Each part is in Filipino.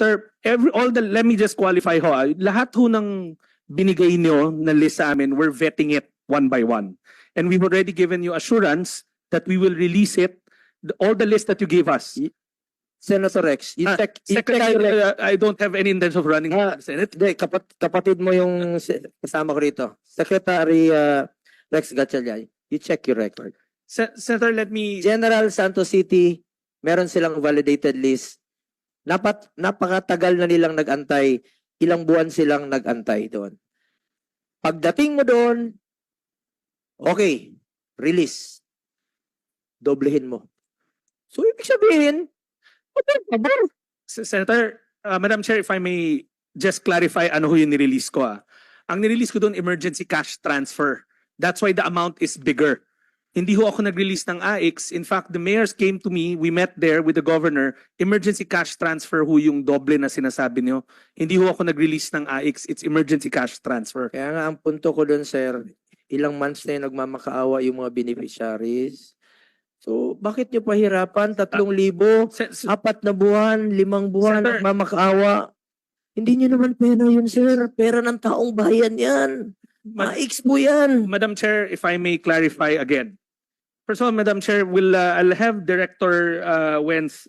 Senator, every, all the, let me just qualify ho, ah. lahat ho ng binigay nyo na list sa amin, we're vetting it one by one. And we've already given you assurance that we will release it, the- all the list that you gave us. Senator Rex, Ah, check, you check Secretary, rec- uh, I don't have any intention of running Ah, for Senate. Hindi, kapat, kapatid mo yung kasama ko rito. Secretary uh, Rex Gatchalian, you check your record. Se- Senator, let me, General Santos City, meron silang validated list. Napat, napakatagal na nilang nagantay. Ilang buwan silang nagantay doon. Pagdating mo doon, okay, release. Doblehin mo. So, ibig sabihin, pabor, pabor. Se- Senator, uh, Madam Chair, if I may just clarify ano ho yung nirelease ko ah. Ang nirelease ko doon, emergency cash transfer. That's why the amount is bigger. Hindi ho ako nag-release ng AX. In fact, the mayors came to me, we met there with the governor, emergency cash transfer ho yung doble na sinasabi niyo. Hindi ho ako nag-release ng AX, it's emergency cash transfer. Kaya nga ang punto ko doon, sir, ilang months na yung nagmamakaawa yung mga beneficiaries. So, bakit nyo pahirapan? Tatlong libo, Se- se- apat na buwan, limang buwan, Senator- nagmamakaawa. Hindi nyo naman pera yun, sir. Pera ng taong bayan yan. Ma- Maix po yan. Madam Chair, if I may clarify again. First of all, Madam Chair, will uh, I'll have Director uh, Wenz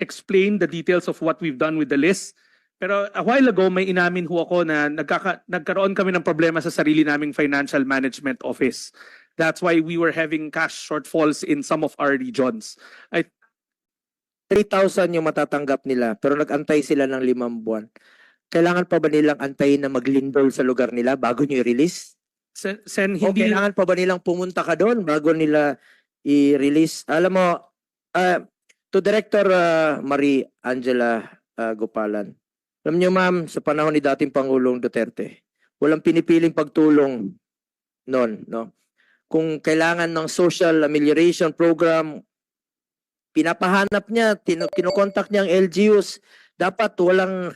explain the details of what we've done with the list. Pero a while ago, may inamin ho ako na nagkaka- nagkaroon kami ng problema sa sarili naming financial management office. That's why we were having cash shortfalls in some of our regions. 3,000 yung matatanggap nila, pero nag-antay sila ng limang buwan. Kailangan pa ba nilang antayin na maglindol sa lugar nila bago nyo i-release? Sen, Sen, O hindi kailangan pa ba nilang pumunta ka doon bago nila i-release? Alam mo, ah, to Director ah, Marie Angela ah, Gopalan, alam niyo ma'am, sa panahon ni dating Pangulong Duterte, walang pinipiling pagtulong noon, no? Kung kailangan ng social amelioration program, pinapahanap niya, tino- kinokontak niya ang LGUs, dapat walang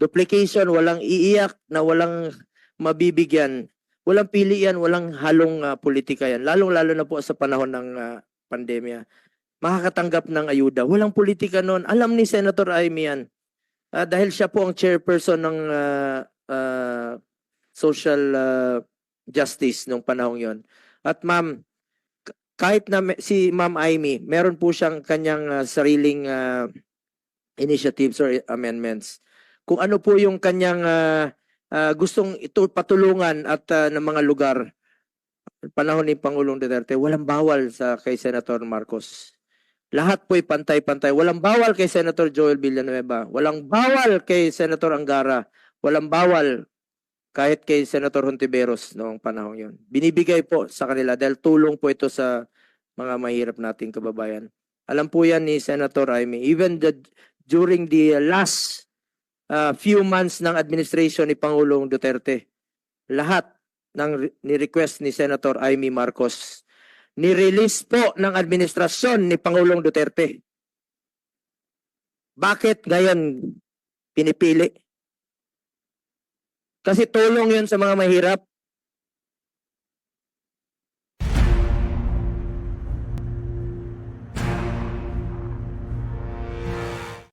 duplication, walang iiyak na walang mabibigyan walang pili yan, walang halong ah, politika yan. Lalong-lalo na po sa panahon ng ah, pandemya. Makakatanggap ng ayuda. Walang politika noon. Alam ni Senator Amy yan. Ah, dahil siya po ang chairperson ng ah, ah, social ah, justice nung panahong yon. At ma'am, kahit na si Ma'am Amy, meron po siyang kanyang ah, sariling ah, initiatives or amendments. Kung ano po yung kanyang ah, ah, gustong ito patulungan at ah, ng mga lugar panahon ni Pangulong Duterte, walang bawal sa kay Senator Marcos. Lahat po'y pantay-pantay. Walang bawal kay Senator Joel Villanueva. Walang bawal kay Senator Angara. Walang bawal kahit kay Senator Hontiveros noong panahon yon. Binibigay po sa kanila dahil tulong po ito sa mga mahirap nating kababayan. Alam po yan ni Senator Amy. Even the, during the last uh, few months ng administration ni Pangulong Duterte, lahat ng re- ni-request ni Senator Amy Marcos, ni-release po ng administrasyon ni Pangulong Duterte. Bakit ngayon pinipili? Kasi tulong yun sa mga mahirap.